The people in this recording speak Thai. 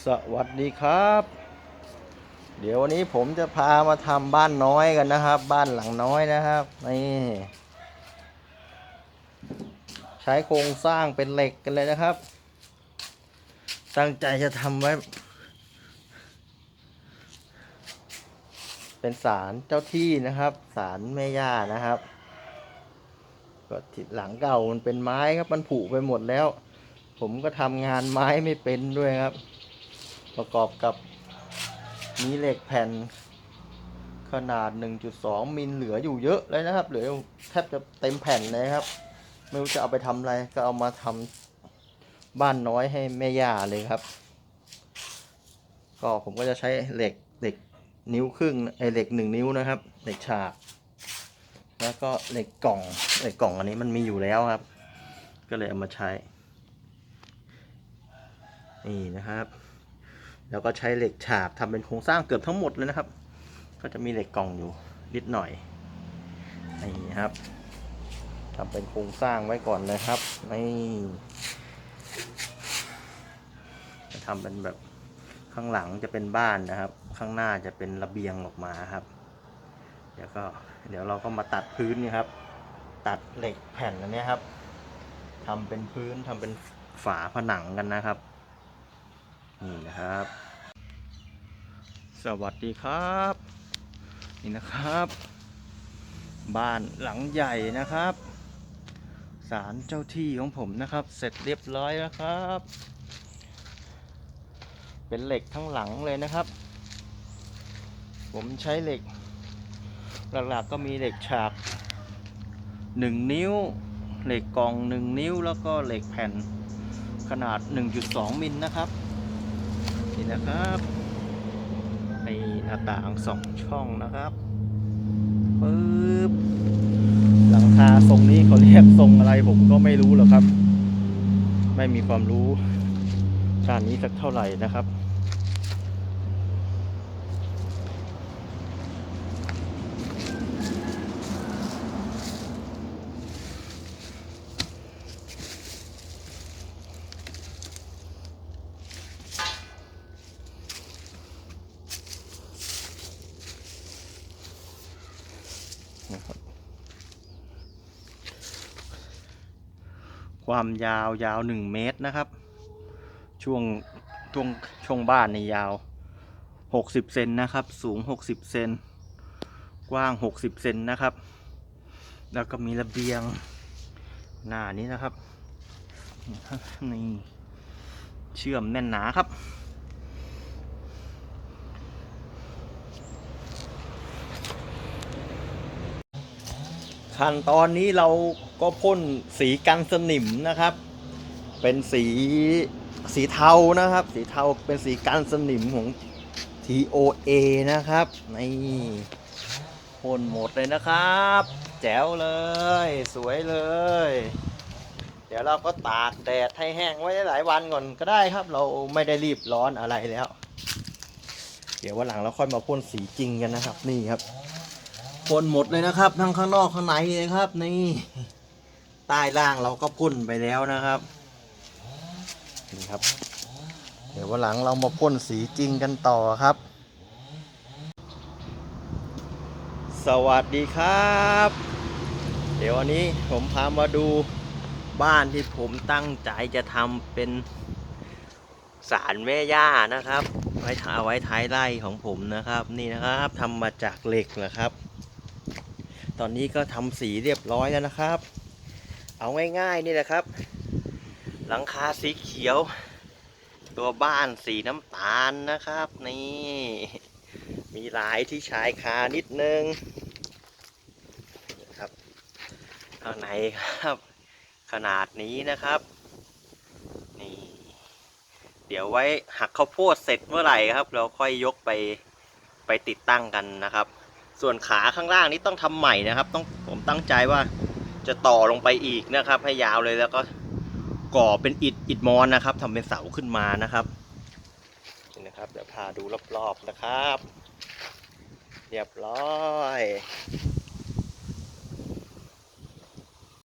สวัสดีครับ เดี๋ยววันนี้ผมจะพามาทำบ้านน้อยกันนะครับ บ้านหลังน้อยนะครับนี่ใช้โครงสร้างเป็นเหล็กกันเลยนะครับ ตั้งใจจะทำไว้ เป็นศาลเจ้าที่นะครับศาลแม่ย่านะครับ ก็ที่หลังเก่ามันเป็นไม้ครับมันผุไปหมดแล้วผมก็ทำงานไม้ไม่เป็นด้วยครับ ประกอบกับมีเหล็กแผ่นขนาด 1.2 มิลเหลืออยู่เยอะเลยนะครับ เหลือแทบจะเต็มแผ่นเลยครับ ไม่รู้จะเอาไปทำอะไร ก็เอามาทำบ้านน้อยให้แม่ย่าเลยครับ ก็ผมก็จะใช้เหล็กเหล็กนิ้วครึ่งไอเหล็กหนึ่งนิ้วนะครับ เหล็กฉาก แล้วก็เหล็กกล่องเหล็กกล่องอันนี้มันมีอยู่แล้วครับ ก็เลยเอามาใช้ นี่นะครับ แล้วก็ใช้เหล็กฉากทำเป็นโครงสร้างเกือบทั้งหมดเลยนะครับ ก็จะมีเหล็กกล่องอยู่นิดหน่อยนี่ครับทำเป็นโครงสร้างไว้ก่อนเลยครับนี่จะทำเป็นแบบข้างหลังจะเป็นบ้านนะครับ ข้างหน้าจะเป็นระเบียงออกมาครับ เดี๋ยวก็เดี๋ยวเราก็มาตัดพื้นนี่ครับ ตัดเหล็กแผ่นอันนี้ครับทำเป็นพื้นทำเป็นฝาผนังกันนะครับ นี่นะครับ สวัสดีครับ นี่นะครับ บ้านหลังใหญ่นะครับศาลเจ้าที่ของผมนะครับ เสร็จเรียบร้อยแล้วครับ เป็นเหล็กทั้งหลังเลยนะครับ ผมใช้เหล็ก หลักๆก็มีเหล็กฉาก 1 นิ้ว เหล็กกอง 1 นิ้วแล้วก็เหล็กแผ่นขนาด 1.2 มิลนะครับ นี่นะครับในหน้าต่างสองช่องนะครับปึ๊บหลังคาทรงนี้เขาเรียกทรงอะไรผมก็ไม่รู้หรอกครับ ไม่มีความรู้ด้านนี้สักเท่าไหร่นะครับ นะครับ ความยาวยาวหนึ่งเมตรนะครับ ช่วงช่วงช่วงบ้านในยาวหกสิบเซนนะครับ สูงหกสิบเซนกว้างหกสิบเซนนะครับ แล้วก็มีระเบียงหน้านี้นะครับนี่เชื่อมแน่นหนาครับ ขั้นตอนนี้เราก็พ่นสีกันสนิมนะครับ เป็นสีสีเทานะครับ สีเทาเป็นสีกันสนิมของ TOA นะครับนี่พ่นหมดเลยนะครับ แจ๋วเลย สวยเลย เดี๋ยวเราก็ตากแดดให้แห้งไว้หลายวันก่อนก็ได้ครับ เราไม่ได้รีบร้อนอะไรแล้ว เดี๋ยววันหลังเราค่อยมาพ่นสีจริงกันนะครับ นี่ครับ พ่นหมดเลยนะครับ ทั้งข้างนอกข้างในเลยครับ นี่ ใต้ล่างเราก็พ่นไปแล้วนะครับนี่ครับ เดี๋ยววันหลังเรามาพ่นสีจริงกันต่อครับ สวัสดีครับ เดี๋ยววันนี้ผมพามาดูบ้านที่ผมตั้งใจจะทำเป็นศาลแม่ย่านะครับ ไว้ทาไว้ท้ายไร่ของผมนะครับ นี่นะครับทำมาจากเหล็กนะครับ ตอนนี้ก็ทำสีเรียบร้อยแล้วนะครับ เอาง่ายๆนี่แหละครับ หลังคาสีเขียว ตัวบ้านสีน้ำตาลนะครับ นี่ มีลายที่ชายคานิดนึงนะครับข้างในครับ ขนาดนี้นะครับ นี่ เดี๋ยวไว้หักข้าวโพดเสร็จเมื่อไหร่ครับ เราค่อยยกไปไปติดตั้งกันนะครับ ส่วนขาข้างล่างนี้ต้องทำใหม่นะครับ ต้องผมตั้งใจว่าจะต่อลงไปอีกนะครับ ให้ยาวเลยแล้วก็ก่อเป็นอิฐอิฐมอนนะครับทำเป็นเสาขึ้นมานะครับนี่นะครับ เดี๋ยวพาดูรอบๆนะครับ เรียบร้อย